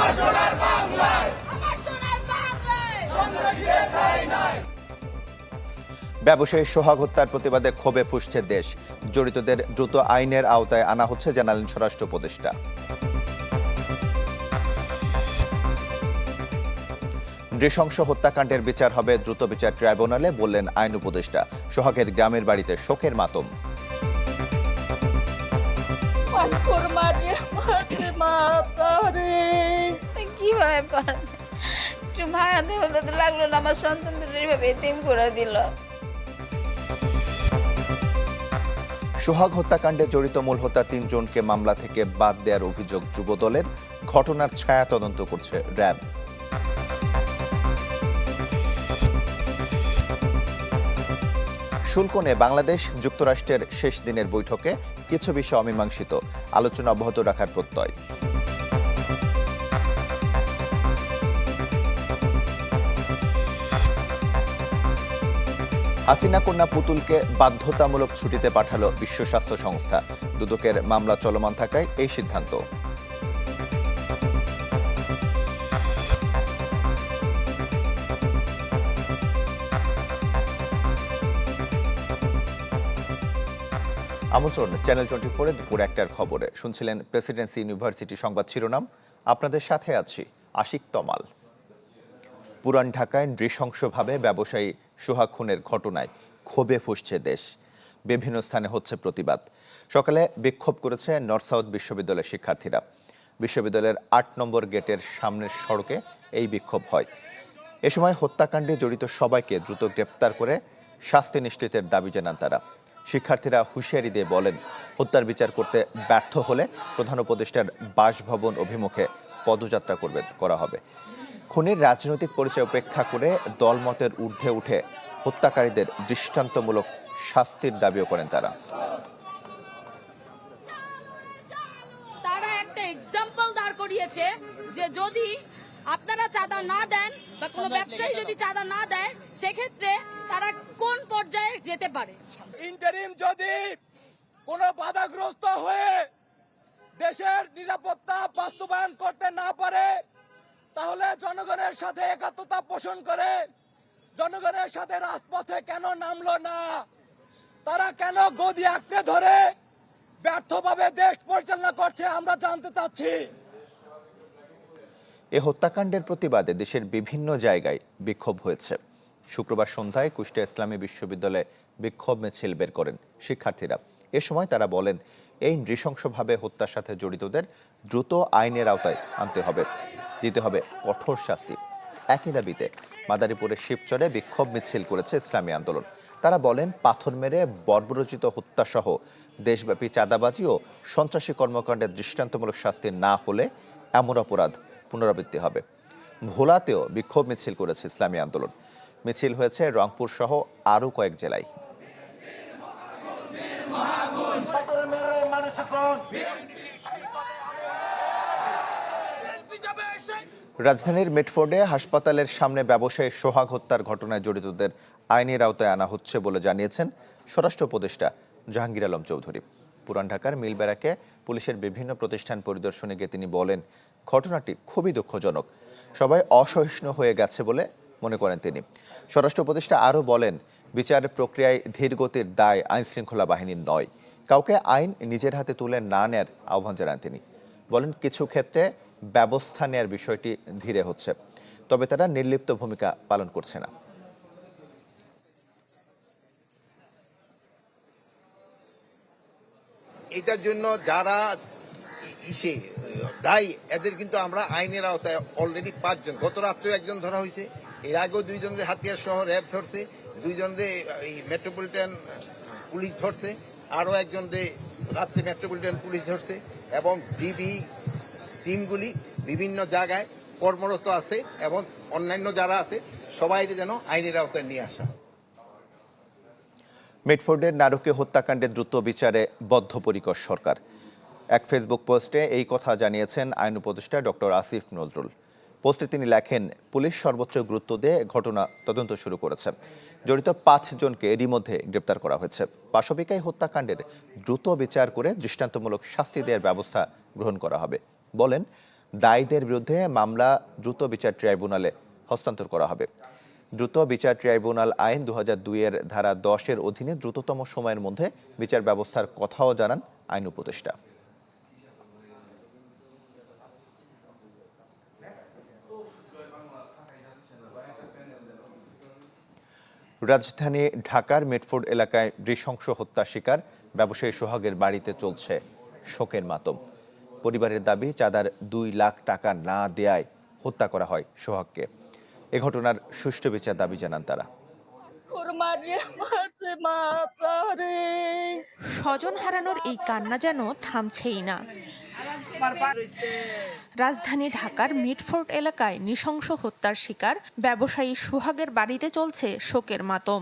আমার সোনার বাংলায়। ব্যবসায়ী সোহাগ হত্যার প্রতিবাদে ক্ষোভে ফুসছে দেশ। জড়িতদের দ্রুত আইনের আওতায় আনা হচ্ছে জানালেন স্বরাষ্ট্র উপদেষ্টা। নৃশংস হত্যাকাণ্ডের বিচার হবে দ্রুত বিচার ট্রাইব্যুনালে বললেন আইন উপদেষ্টা। সোহাগের গ্রামের বাড়িতে শোকের মাতম। কীভাবে পারে ভাড়াতে হলে তো লাগল না, আমার সন্তান এইভাবে এতিম করে দিল। সোহাগ হত্যাকাণ্ডে জড়িত মূল হত্যা তিনজনকে মামলা থেকে বাদ দেওয়ার অভিযোগ যুবদলের। ঘটনার ছায়া তদন্ত করছে র্যাব। শুল্কনে বাংলাদেশ যুক্তরাষ্ট্রের শেষ দিনের বৈঠকে কিছু বিষয় অমীমাংসিত। আলোচনা অব্যাহত রাখার প্রত্যয়। হাসিনা কন্যা পুতুলকে বাধ্যতামূলক ছুটিতে পাঠালো বিশ্ব স্বাস্থ্য সংস্থা। দুদকের মামলা চলমান থাকায় এই সিদ্ধান্ত। আমন্ত্রণ চ্যানেল টোয়েন্টি ফোরে দুপুর একটার খবরে। শুনছিলেন প্রেসিডেন্সি ইউনিভার্সিটি সংবাদ শিরোনাম। আপনাদের সাথে আছি আশিক তমাল। পুরান ঢাকায় নৃশংসভাবে ব্যবসায়ী সোহাগ খুনের ঘটনায় ক্ষোভে ফুসছে দেশ। বিভিন্ন স্থানে হচ্ছে প্রতিবাদ। সকালে বিক্ষোভ করেছে নর্থ সাউথ বিশ্ববিদ্যালয়ের শিক্ষার্থীরা। বিশ্ববিদ্যালয়ের আট নম্বর গেটের সামনের সড়কে এই বিক্ষোভ হয়। এ সময় হত্যাকাণ্ডে জড়িত সবাইকে দ্রুত গ্রেপ্তার করে শাস্তি নিশ্চিতের দাবি জানান তারা। শিক্ষার্থীরা হুঁশিয়ারি দিয়ে বলেন, হত্যার বিচার করতে ব্যর্থ হলে প্রধান উপদেষ্টার বাসভবন অভিমুখে পদযাত্রা করবে করা হবে। খুনির রাজনৈতিক পরিচয় উপেক্ষা করে দলমতের ঊর্ধ্বে উঠে হত্যাকারীদের দৃষ্টান্তমূলক শাস্তির দাবিও করেন তারা। তারা একটা এক্সাম্পল দাঁড় করিয়েছে যে যদি আপনারা চাঁদা না দেন বা কোনো ব্যবসায়ী যদি চাঁদা না দেয় সেক্ষেত্রে তারা কোন পর্যায়ে যেতে পারে? ইন্টারিম যদি কোনো বাধাগ্রস্ত হয়ে দেশের নিরাপত্তা বাস্তবায়ন করতে না পারে তাহলে জনগণের সাথে একাত্মতা পোষণ করে, জনগণের সাথে রাজপথে কেন নামলো না? তারা কেন গদি আঁকড়ে ধরে ব্যর্থভাবে দেশ পরিচালনা করছে আমরা জানতে চাচ্ছি। এ হত্যাকাণ্ডের প্রতিবাদে দেশের বিভিন্ন জায়গায় বিক্ষোভ হয়েছে। শুক্রবার সন্ধ্যায় কুষ্টিয়া ইসলামী বিশ্ববিদ্যালয়ে বিক্ষোভ মিছিল বের করেন শিক্ষার্থীরা। এ সময় তারা বলেন, এই নৃশংসভাবে হত্যার সাথে জড়িতদের দ্রুত আইনের আওতায় আনতে হবে। দিতে হবে কঠোর শাস্তি। একই দাবিতে মাদারীপুরের শিবচরে বিক্ষোভ মিছিল করেছে ইসলামী আন্দোলন। তারা বলেন, পাথর মেরে বর্বরচিত হত্যাসহ দেশব্যাপী চাঁদাবাজি ও সন্ত্রাসী কর্মকাণ্ডের দৃষ্টান্তমূলক শাস্তি না হলে এমন অপরাধ পুনরাবৃত্তি হবে। ভোলাতেও বিক্ষোভ মিছিল করেছে ইসলামী আন্দোলন। মিছিল হয়েছে রংপুর সহ আরও কয়েক জেলায়। রাজধানীর মিটফোর্ডে হাসপাতালের সামনে ব্যবসায়ী সোহাগ হত্যার ঘটনায় জড়িতদের আইনের আওতায় আনা হচ্ছে বলে জানিয়েছেন স্বরাষ্ট্র উপদেষ্টা জাহাঙ্গীর আলম চৌধুরী। পুরান ঢাকার মিলবেড়াকে পুলিশের বিভিন্ন প্রতিষ্ঠান পরিদর্শনে গিয়ে তিনি বলেন, ঘটনাটি খুবই দুঃখজনক। সবাই অসহিষ্ণু হয়ে গেছে বলে মনে করেন তিনি। স্বরাষ্ট্র উপদেষ্টা আরও বলেন, বিচার প্রক্রিয়ায় ধীরগতির দায় আইন শৃঙ্খলা বাহিনীর নয়। কাউকে আইন নিজের হাতে তুলে না নেয়ার আহ্বান জানান তিনি। বলেন, কিছু ক্ষেত্রে ব্যবস্থা নেয়ার বিষয়টি ধীরে হচ্ছে, তবে তারা নির্লিপ্ত ভূমিকা পালন করছে না। এটার জন্য যারা ইসে দায়ী এদের কিন্তু আমরা আইনের আওতায় অলরেডি পাঁচজন। গত রাত্রেও একজন ধরা হয়েছে, এর আগেও দুইজনকে হাতিয়ার শহর র্যাব ধরছে দুইজনকে এই মেট্রোপলিটন পুলিশ ধরছে, আরও একজনকে রাত্রে মেট্রোপলিটন পুলিশ ধরছে, এবং ডিবি টিমগুলি বিভিন্ন জায়গায় কর্মরত আছে এবং অন্যান্য যারা আছে সবাই যেন আইনের আওতায় নিয়ে আসা। মিটফোর্ডের নারকীয় হত্যাকাণ্ডে দ্রুত বিচারে বদ্ধপরিকর সরকার। এক ফেসবুক পোস্টে এই কথা জানিয়েছেন আইন উপদেষ্টা ডক্টর আসিফ নজরুল। পোস্টে তিনি লেখেন, পুলিশ সর্বোচ্চ গুরুত্ব দিয়ে ঘটনা তদন্ত শুরু করেছে। জড়িত পাঁচজনকে এরই মধ্যে গ্রেপ্তার করা হয়েছে। পাশবিকাই হত্যাকাণ্ডের দ্রুত বিচার করে দৃষ্টান্তমূলক শাস্তি দেওয়ার ব্যবস্থা গ্রহণ করা হবে। বলেন, দায়ীদের বিরুদ্ধে মামলা দ্রুত বিচার ট্রাইব্যুনালে হস্তান্তর করা হবে। দ্রুত বিচার ট্রাইব্যুনাল আইন দু এর ধারা দশের অধীনে দ্রুততম সময়ের মধ্যে বিচার ব্যবস্থার কথাও জানান আইন উপদেষ্টা। রাজধানী ঢাকার মিটফোর্ড এলাকায় নৃশংস হত্যা শিকার ব্যবসায়ী সোহাগের বাড়িতে চলছে শোকের মাতম। পরিবারের দাবি চাঁদার দুই লাখ টাকা না দেয়ায় হত্যা করা হয় সোহাগকে। এ ঘটনার সুষ্ঠু বিচার দাবি জানান তারা। স্বজন হারানোর এই কান্না যেন থামছেই না। রাজধানী ঢাকার মিটফোর্ট এলাকায় নৃশংস হত্যার শিকার ব্যবসায়ী সুহাগের বাড়িতে চলছে শোকের মাতম।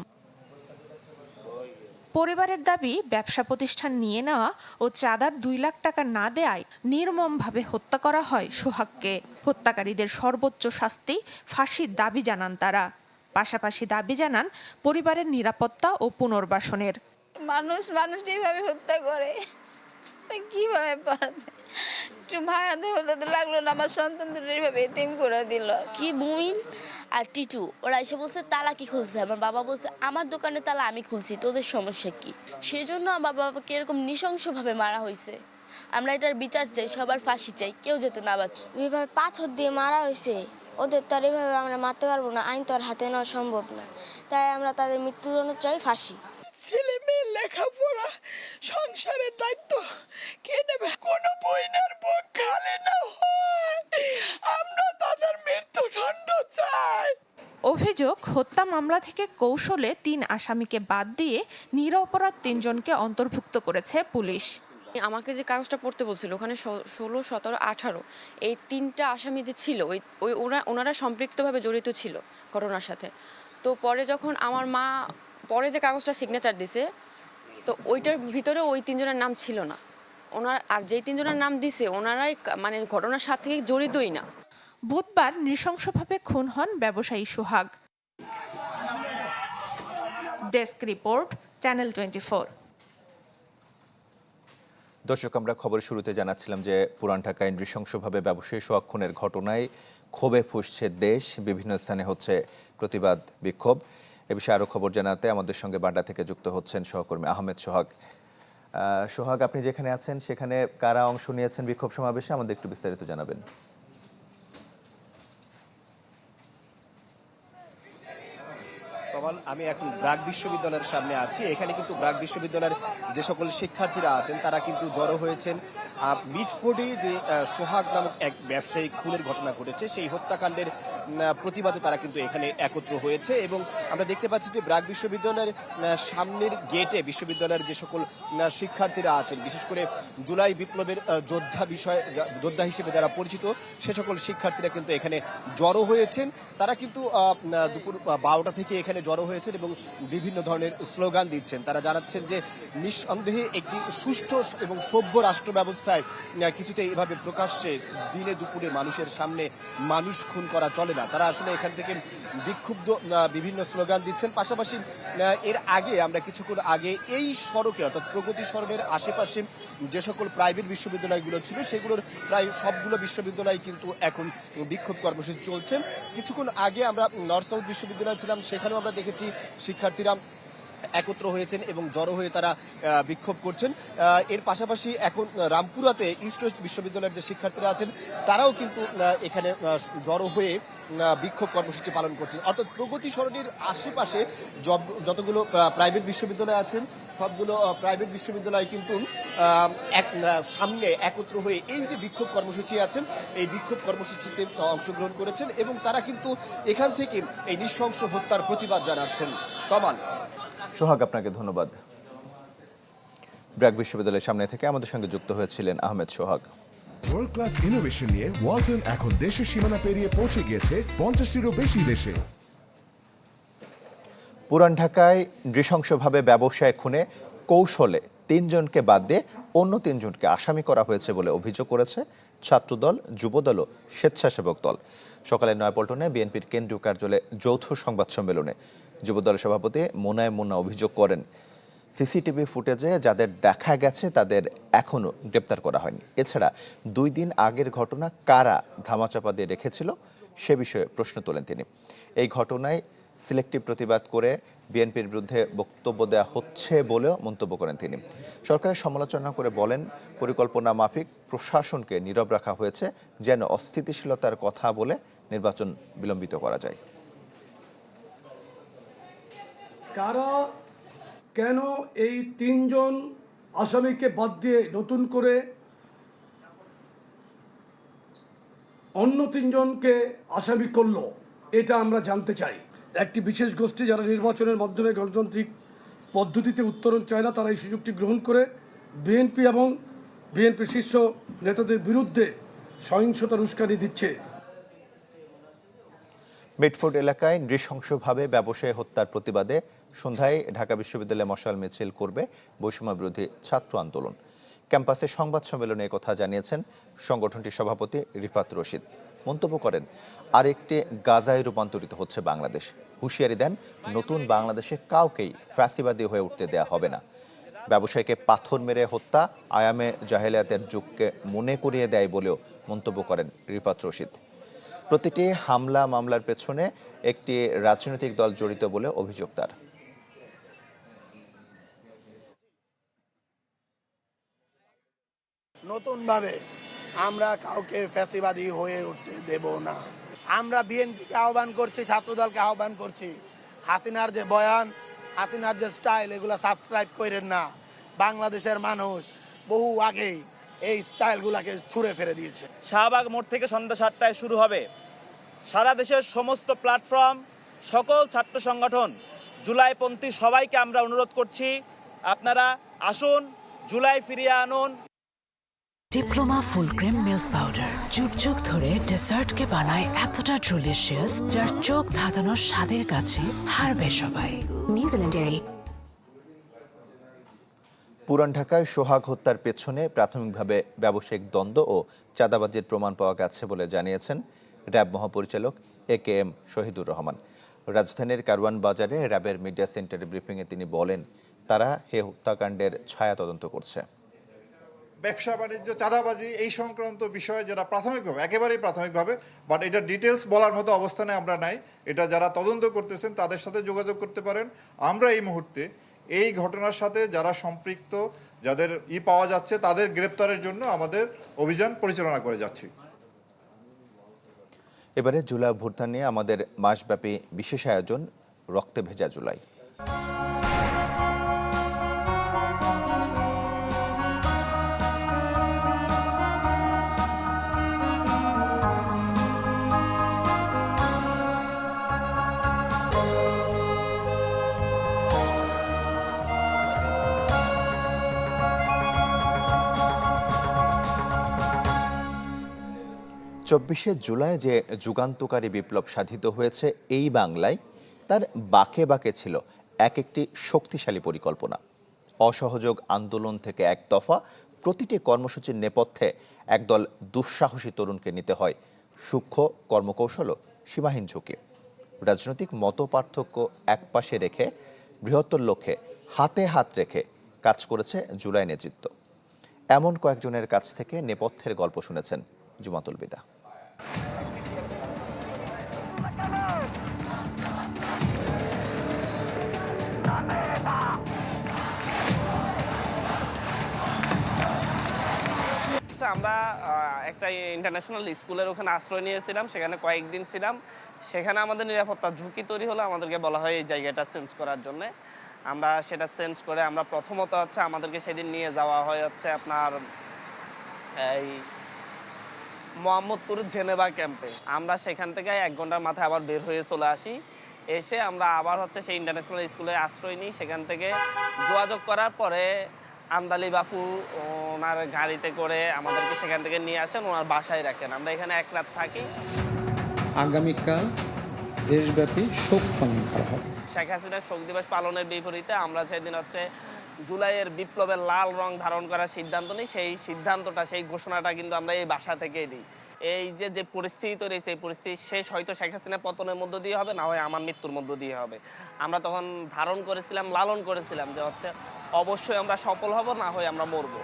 পরিবারের দাবি ব্যবসা প্রতিষ্ঠান নিয়ে নেওয়া ও চাঁদার দুই লাখ টাকা না দেয়ায় নির্মমভাবে হত্যা করা হয় সোহাগকে। হত্যাকারীদের সর্বোচ্চ শাস্তি ফাঁসির দাবি জানান তারা। পাশাপাশি দাবি জানান পরিবারের নিরাপত্তা ও পুনর্বাসনের। মানুষ মানুষ এইভাবে হত্যা করে কীভাবে পারে ভাইয়াতে হলে তো লাগল না আমার সন্তান দুটো এইভাবে এতিম করে দিল। কি মুমিন? আর টিটু, ওরা এসে বলছে, তালা কি খুলছে? আমার বাবা বলছে, আমার দোকানে তালা আমি খুলছি, তোদের সমস্যা কি? সেই জন্য আমার বাবাকে এরকম নৃশংসভাবে মারা হয়েছে। আমরা এটার বিচার চাই, সবার ফাঁসি চাই, কেউ যেতে না বাঁচে। এভাবে পাথর দিয়ে মারা হয়েছে, ওদের তো আর এভাবে আমরা মারতে পারব না, আইন তো আর হাতে নেওয়া সম্ভব না। তাই আমরা তাদের মৃত্যুদণ্ড চাই ফাঁসি। ছেলে মেয়ের লেখাপড়া সংসারের দায়িত্ব কে নেবে? কোনো বইনের বুক খালি না হয়। আমরা তাদের মৃত্যুদণ্ড চাই। অভিযোগ হত্যা মামলা থেকে কৌশলে তিন আসামিকে বাদ দিয়ে নিরপরাধ তিনজনকে অন্তর্ভুক্ত করেছে পুলিশ। আমাকে যে কাগজটা পড়তে বলছিল ওখানে ষোলো সতেরো আঠারো এই তিনটা আসামি যে ছিল ওই ওই ওরা ওনারা সম্পৃক্তভাবে জড়িত ছিল ঘটনার সাথে। তো পরে যখন আমার মা পরে যে কাগজটা সিগনেচার দিছে তো ওইটার ভিতরে ওই তিনজনের নাম ছিল না। ওনার আর যেই তিনজনের নাম দিছে ওনারাই মানে ঘটনার সাথে জড়িতই না। বুধবার নৃশংসভাবে খুন হন ব্যবসায়ী Sohag. Desk report channel twenty দর্শক আমরা খবর শুরুতে জানাচ্ছিলাম যে পুরান ঢাকায় নৃশংসভাবে ব্যবসায়ী সোহাগ খুনের ঘটনায় ক্ষোভে ফুসছে দেশ। বিভিন্ন স্থানে হচ্ছে প্রতিবাদ বিক্ষোভ। এ বিষয়ে আরও খবর জানাতে আমাদের সঙ্গে বাড্ডা থেকে যুক্ত হচ্ছেন সহকর্মী আহমেদ সোহাগ। সোহাগ, আপনি যেখানে আছেন, সেখানে কারা অংশ নিয়েছেন বিক্ষোভ সমাবেশে? আমাদের একটু বিস্তারিত জানাবেন। আমি এখন ব্রাক বিশ্ববিদ্যালয়ের সামনে আছি। এখানে কিন্তু ব্রাক বিশ্ববিদ্যালয়ের যে সকল শিক্ষার্থীরা আছেন, তারা কিন্তু জড়ো হয়েছেন। মিটফোর্ডে যে সোহাগ নামক এক ব্যবসায়িক খুনের ঘটনা ঘটেছে, সেই হত্যাকাণ্ডের প্রতিবাদে তারা কিন্তু এখানে একত্র হয়েছে এবং আমরা দেখতে পাচ্ছি যে ব্রাক বিশ্ববিদ্যালয়ের সামনের গেটে বিশ্ববিদ্যালয়ের যে সকল শিক্ষার্থীরা আছেন, বিশেষ করে জুলাই বিপ্লবের যোদ্ধা বিষয় যোদ্ধা হিসেবে যারা পরিচিত, সে সকল শিক্ষার্থীরা কিন্তু এখানে জড়ো হয়েছেন। তারা কিন্তু দুপুর বারোটা থেকে এখানে জড়ো হয়েছেন এবং বিভিন্ন ধরনের স্লোগান দিচ্ছেন। তারা জানাচ্ছেন যে নিঃসন্দেহে একটি সুষ্ঠু এবং সভ্য রাষ্ট্র ব্যবস্থায় কিছুতে এভাবে প্রকাশ্যে দিনে দুপুরে মানুষের সামনে মানুষ খুন করা চলে না। তারা আসলে এখান থেকে বিক্ষুব্ধ বিভিন্ন স্লোগান দিচ্ছেন। পাশাপাশি এর আগে আমরা কিছুক্ষণ আগে এই সড়কে, অর্থাৎ প্রগতি সড়কের আশেপাশে যে সকল প্রাইভেট বিশ্ববিদ্যালয়গুলো ছিল, সেগুলোর প্রায় সবগুলো বিশ্ববিদ্যালয় কিন্তু এখন বিক্ষোভ কর্মসূচি চলছে। কিছুক্ষণ আগে আমরা নর্থ সাউথ বিশ্ববিদ্যালয় ছিলাম, সেখানেও আমরা দেখেছি শিক্ষার্থীরা একত্র হয়েছেন এবং জড়ো হয়ে তারা বিক্ষোভ করছেন। এর পাশাপাশি এখন রামপুরাতে ইস্ট ওয়েস্ট বিশ্ববিদ্যালয়ের যে শিক্ষার্থীরা আছেন, তারাও কিন্তু এখানে জড়ো হয়ে বিক্ষোভ কর্মসূচি পালন করছেন। অর্থাৎ প্রগতি সরণির আশেপাশে যতগুলো প্রাইভেট বিশ্ববিদ্যালয় আছেন, সবগুলো প্রাইভেট বিশ্ববিদ্যালয় কিন্তু এক সামনে একত্র হয়ে এই যে বিক্ষোভ কর্মসূচি আছেন, এই বিক্ষোভ কর্মসূচিতে অংশগ্রহণ করেছেন এবং তারা কিন্তু এখান থেকে এই নৃশংস হত্যার প্রতিবাদ জানাচ্ছেন। তমাল। সোহাগ আপনাকে ধন্যবাদ। ব্র্যাক বিশ্ববিদ্যালয়ের সামনে থেকে আমাদের সঙ্গে যুক্ত হয়েছিলেন Ahmed Sohag. World class innovation নিয়ে ওয়ালটন এখন দেশের সীমানা পেরিয়ে পৌঁছে গিয়েছে পঞ্চাশটিরও বেশি দেশে। পুরান ঢাকায় নৃশংসভাবে ব্যবসায় খুনে কৌশলে তিনজনকে বাদ দিয়ে অন্য তিনজনকে আসামি করা হয়েছে বলে অভিযোগ করেছে ছাত্রদল যুবদল ও স্বেচ্ছাসেবক দল। সকালে নয়াপল্টনে বিএনপির কেন্দ্রীয় কার্যালয়ে যৌথ সংবাদ সম্মেলনে যুবদলের সভাপতি মোনায় মোনা অভিযোগ করেন, সিসিটিভি ফুটেজে যাদের দেখা গেছে তাদের এখনও গ্রেপ্তার করা হয়নি। এছাড়া দুই দিন আগের ঘটনা কারা ধামাচাপা দিয়ে রেখেছিল সে বিষয়ে প্রশ্ন তোলেন তিনি। এই ঘটনায় সিলেক্টিভ প্রতিবাদ করে বিএনপির বিরুদ্ধে বক্তব্য দেওয়া হচ্ছে বলেও মন্তব্য করেন তিনি। সরকারের সমালোচনা করে বলেন, পরিকল্পনা মাফিক, প্রশাসনকে নীরব রাখা হয়েছে, যেন অস্থিতিশীলতার কথা বলে নির্বাচন বিলম্বিত করা যায়। কারা কেন এই তিনজন আসামিকে বাদ দিয়ে নতুন করে অন্য তিনজনকে আসামি করল, এটা আমরা জানতে চাই। একটি বিশেষ গোষ্ঠী যারা নির্বাচনের মাধ্যমে গণতান্ত্রিক পদ্ধতিতে উত্তরণ চায় না, তারা এই সুযোগটি গ্রহণ করে বিএনপি এবং বিএনপি শীর্ষ নেতাদের বিরুদ্ধে সহিংসতার উস্কানি দিচ্ছে। মিটফোর্ড এলাকায় নৃশংসভাবে ব্যবসায়ী হত্যার প্রতিবাদে সন্ধ্যায় ঢাকা বিশ্ববিদ্যালয়ে মশাল মিছিল করবে বৈষম্য বিরোধী ছাত্র আন্দোলন। ক্যাম্পাসে সংবাদ সম্মেলনে কথা জানিয়েছেন সংগঠনটির সভাপতি রিফাত রশিদ। মন্তব্য করেন, আরেকটি গাজায় রূপান্তরিত হচ্ছে বাংলাদেশ। হুঁশিয়ারি দেন, নতুন বাংলাদেশে কাউকেই ফ্যাসিবাদী হয়ে উঠতে দেয়া হবে না। ব্যবসায়ীকে পাথর মেরে হত্যা আয়ামে জাহেলিয়াতের যুগকে মনে করিয়ে দেয় বলেও মন্তব্য করেন রিফাত রশিদ। প্রতিটি হামলা মামলার পেছনে একটি রাজনৈতিক দল জড়িত বলে অভিযোগ তার। নতুনভাবে আমরা কাউকে ফ্যাসিবাদী হয়ে উঠতে দেব না। আমরা বিএনপিকে আহ্বান করছি, ছাত্রদলকে আহ্বান করছি। হাসিনার যে বয়ান, হাসিনার যে স্টাইল, এগুলো সাবস্ক্রাইব করেন না। বাংলাদেশের মানুষ বহু আগেই এই স্টাইলগুলোকে ছুঁড়ে ফেলে দিয়েছে। শাহবাগ মোড় থেকে সন্ধ্যা সাতটায় শুরু হবে। সারা দেশের সমস্ত প্ল্যাটফর্ম সকল ছাত্র সংগঠন জুলাইপন্থী সবাইকে আমরা অনুরোধ করছি আপনারা আসুন জুলাই ফিরিয়ে আনুন। Diploma full cream milk powder যুগ যুগ ধরে ডেসার্টকে বানায় এতটা ডেলিশিয়াস যার চোখ ধাঁধানোর স্বাদের কাছে হারবে সবাই। নিউজিল্যান্ডের পুরান ঢাকায় সোহাগ হত্যার পেছনে প্রাথমিকভাবে ব্যবসায়িক দ্বন্দ্ব ও চাঁদাবাজির প্রমাণ পাওয়া গেছে বলে জানিয়েছেন র্যাব মহাপরিচালক A K M Shahidur Rahman. রাজধানীর কারওয়ান বাজারে র্যাবের মিডিয়া সেন্টারে ব্রিফিংয়ে তিনি বলেন, তারা হে হত্যাকাণ্ডের ছায়া তদন্ত করছে। ব্যবসা বাণিজ্য, চাঁদাবাজি এই সংক্রান্ত বিষয়ে যারা প্রাথমিকভাবে একেবারেই প্রাথমিকভাবে বাট এটা ডিটেলস বলার মতো অবস্থানে আমরা নাই। এটা যারা তদন্ত করতেছেন তাদের সাথে যোগাযোগ করতে পারেন। আমরা এই মুহূর্তে এই ঘটনার সাথে যারা সম্পৃক্ত, যাদের ই পাওয়া যাচ্ছে, তাদের গ্রেপ্তারের জন্য আমাদের অভিযান পরিচালনা করে যাচ্ছি। এবারে জুলাই অভ্যুত্থান নিয়ে আমাদের মাসব্যাপী বিশেষ আয়োজন, রক্তে ভেজা জুলাই। চব্বিশে জুলাই যে যুগান্তকারী বিপ্লব সাধিত হয়েছে এই বাংলায়, তার বাকে বাকে ছিল এক একটি শক্তিশালী পরিকল্পনা। অসহযোগ আন্দোলন থেকে এক দফা প্রতিটি কর্মসূচির নেপথ্যে একদল দুঃসাহসী তরুণকে নিতে হয়। সূক্ষ্ম কর্মকৌশল সীমাহীন ঝুঁকি। রাজনৈতিক মত পার্থক্য একপাশে রেখে, বৃহত্তর লক্ষ্যে হাতে হাত রেখে কাজ করেছে জুলাই নেতৃত্ব। এমন কয়েকজনের কাছ থেকে নেপথ্যের গল্প শুনেছেন জুমাতুল বিদা। আমরা একটা ইন্টারন্যাশনাল স্কুলের ওখানে আশ্রয় নিয়েছিলাম, সেখানে কয়েকদিন ছিলাম। সেখানে আমাদের নিরাপত্তা ঝুঁকি তৈরি হলো, আমাদেরকে বলা হয় এই জায়গাটা চেঞ্জ করার জন্য। আমরা সেটা চেঞ্জ করে আমরা প্রথমত হচ্ছে আমাদেরকে সেদিন নিয়ে যাওয়া হয় হচ্ছে আপনার, এই মোহাম্মদপুর জেনেভা ক্যাম্পে। আমরা সেখান থেকে এক ঘণ্টার মাথায় আবার বের হয়ে চলে আসি। এসে আমরা আবার হচ্ছে সেই ইন্টারন্যাশনাল স্কুলে আশ্রয় নিই। সেখান থেকে যোগাযোগ করার পরে আমদালি বাপু ওনার গাড়িতে করে আমাদেরকে সেখান থেকে নিয়ে আসেন ওনার বাসায় রাখেন। আমরা এখানে এক রাত থাকি। আগামীকাল দেশব্যাপী শোক পালন করা হবে। শেখ হাসিনার শোক দিবস পালনের বিপরীতে আমরা সেদিন হচ্ছে জুলাইয়ের বিপ্লবের লাল রং ধারণ করার সিদ্ধান্ত নিই, সেই সিদ্ধান্তটা, সেই ঘোষণাটা কিন্তু আমরা এই বাসা থেকেই দিই। এই যে যে পরিস্থিতি তৈরি এই পরিস্থিতি শেষ হয়তো শেখ হাসিনা পতনের মধ্য দিয়ে হবে, না হয় আমার মৃত্যুর মধ্য দিয়ে হবে। আমরা তখন ধারণ করেছিলাম, লালন করেছিলাম যে হচ্ছে, অবশ্যই আমরা সফল হব, না হয় আমরা মরব।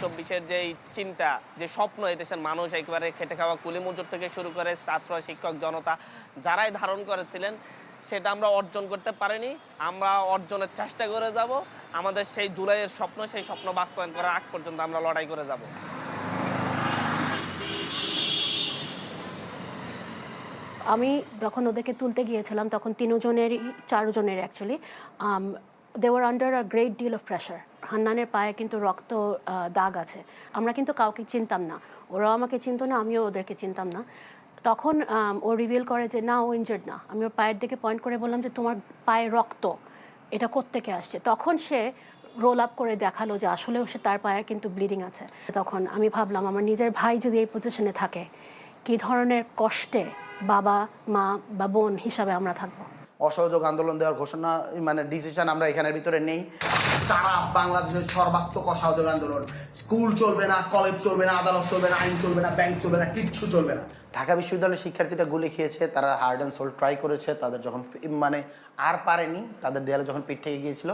চব্বিশের যে চিন্তা, যে স্বপ্ন, এই দেশের মানুষ একেবারে খেটে খাওয়া কুলি মজুর থেকে শুরু করে ছাত্র, শিক্ষক, জনতা, যারাই ধারণ করেছিলেন সেটা আমরা অর্জন করতে পারিনি। আমরা অর্জনের চেষ্টা করে যাব। আমাদের সেই জুলাইয়ের স্বপ্ন, সেই স্বপ্ন বাস্তবায়ন করার আগ পর্যন্ত আমরা লড়াই করে যাব। আমি যখন ওদেরকে তুলতে গিয়েছিলাম, তখন তিনজনেরই, চারজনের actually they were under a great deal of pressure হান্নানের পায়ে কিন্তু রক্ত দাগ আছে। আমরা কিন্তু কাউকে চিনতাম না। ওরাও আমাকে চিনত না, আমিও ওদেরকে চিনতাম না। তখন ও রিভিল করে যে, না, ও ইনজার্ড না। আমি ওর পায়ের দিকে পয়েন্ট করে বললাম যে, তোমার পায়ে রক্ত, এটা কোত্থেকে আসছে? তখন সে রোল আপ করে দেখাল যে, আসলেও সে তার পায়ের কিন্তু ব্লিডিং আছে। তখন আমি ভাবলাম, আমার নিজের ভাই যদি এই পজিশনে থাকে, কী ধরনের কষ্টে বাবা, মা বা বোন হিসাবে আমরা থাকব? অসহযোগ আন্দোলন দেওয়ার ঘোষণা মানে ডিসিশন আমরা এখানের ভিতরে নেই। সারা বাংলাদেশের সর্বাত্মক অসহযোগ আন্দোলন। স্কুল চলবে না কলেজ চলবে না, আদালত চলবে না, আইন চলবে না ব্যাংক চলবে না, কিচ্ছু চলবে না। ঢাকা বিশ্ববিদ্যালয়ের শিক্ষার্থীরা গুলি খেয়েছে, তারা হার্ড অ্যান্ড সোল ট্রাই করেছে, তাদের যখন মানে আর পারেনি, তাদের দেয়ালে যখন পিঠ থেকে গিয়েছিল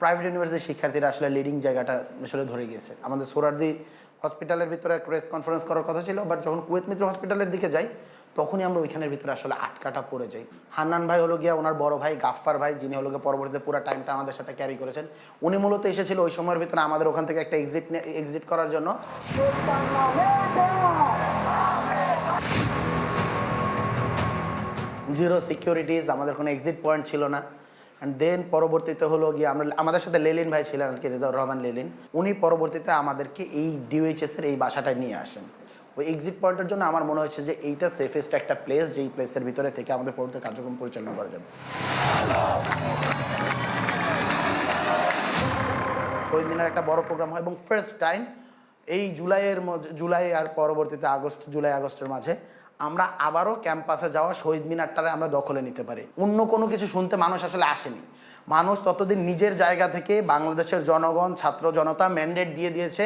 প্রাইভেট ইউনিভার্সিটির শিক্ষার্থীরা আসলে লিডিং জায়গাটা আসলে ধরে গিয়েছে। আমাদের সোরারদি হসপিটালের ভিতরে প্রেস কনফারেন্স করার কথা ছিল বাট যখন কুয়েত মিত্র হসপিটালের দিকে যাই, তখনই আমরা ওইখানের ভিতরে আসলে আটকাটা পড়ে যাই। হান্নান ভাই হলো গিয়া ওনার বড় ভাই, গাফফার ভাই, যিনি হলো গিয়ে পরবর্তীতে পুরো টাইমটা আমাদের সাথে ক্যারি করেছেন। উনি মূলত এসেছিল ওই সময়ের ভিতরে আমাদের ওখান থেকে একটা এক্সিট এক্সিট করার জন্য। জিরো সিকিউরিটিজ, আমাদের কোনো এক্সিট পয়েন্ট ছিল না। অ্যান্ড দেন পরবর্তীতে হলো গিয়ে আমরা, আমাদের সাথে লেলিন ভাই ছিলেন আর কি, রেজাউর রহমান লেলিন। উনি পরবর্তীতে আমাদেরকে এই ডিওএইচএস এর এই বাসাটায় নিয়ে আসেন। ওই এক্সিট পয়েন্টের জন্য আমার মনে হয়েছে যে এইটা সেফেস্ট একটা প্লেস যেই প্লেসের ভিতরে থেকে আমাদের পরবর্তী কার্যক্রম পরিচালনা করা যাবে। শহীদ মিনার একটা বড় প্রোগ্রাম হয় এবং ফার্স্ট টাইম এই জুলাইয়ের জুলাই আর পরবর্তীতে আগস্ট, জুলাই আগস্টের মাঝে আমরা আবারও ক্যাম্পাসে যাওয়া শহীদ মিনারটারে আমরা দখলে নিতে পারি। অন্য কোনো কিছু শুনতে মানুষ আসলে আসেনি। মানুষ ততদিন নিজের জায়গা থেকে বাংলাদেশের জনগণ ছাত্র জনতা ম্যান্ডেট দিয়ে দিয়েছে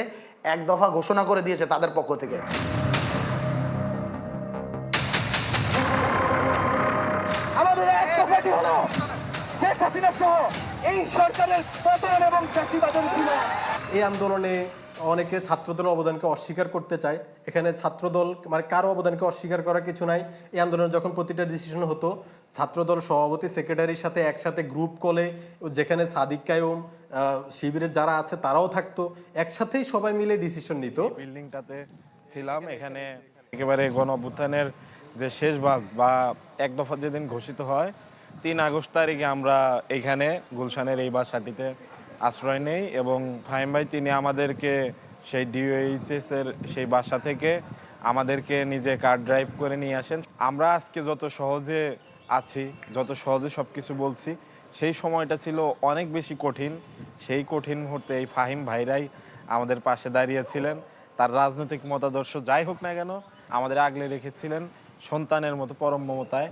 এক দফা ঘোষণা করে দিয়েছে তাদের পক্ষ থেকে। আমাদের এক কথাটি হলো শেখ হাসিনা সহ এই সরকারের পতন এবং চাকরিবাদন ছিল। এই আন্দোলনে অনেকে ছাত্রদলের অবদানকে অস্বীকার করতে চায়। এখানে ছাত্রদল মানে কারও অবদানকে অস্বীকার করার কিছু নাই। এই আন্দোলনে যখন প্রতিটা ডিসিশন হতো, ছাত্রদল সভাপতি সেক্রেটারির সাথে একসাথে গ্রুপ কলে যেখানে সাদিক কায়ুম শিবিরের যারা আছে তারাও থাকতো। একসাথেই সবাই মিলে ডিসিশন নিত। বিল্ডিংটাতে ছিলাম। এখানে একেবারে গণ অভ্যুত্থানের যে শেষ ভাগ বা এক দফা যেদিন ঘোষিত হয়, তিন আগস্ট তারিখে আমরা এখানে গুলশানের এই বাসাটিতে আশ্রয় নেই এবং ফাহিম ভাই, তিনি আমাদেরকে সেই ডিওএইচএস এর সেই বাসা থেকে আমাদেরকে নিজে কার ড্রাইভ করে নিয়ে আসেন। আমরা আজকে যত সহজে আছি, যত সহজে সব কিছু বলছি, সেই সময়টা ছিল অনেক বেশি কঠিন। সেই কঠিন মুহূর্তে এই ফাহিম ভাইরাই আমাদের পাশে দাঁড়িয়েছিলেন। তার রাজনৈতিক মতাদর্শ যাই হোক না কেন, আমাদের আগলে রেখেছিলেন সন্তানের মতো পরম মমতায়।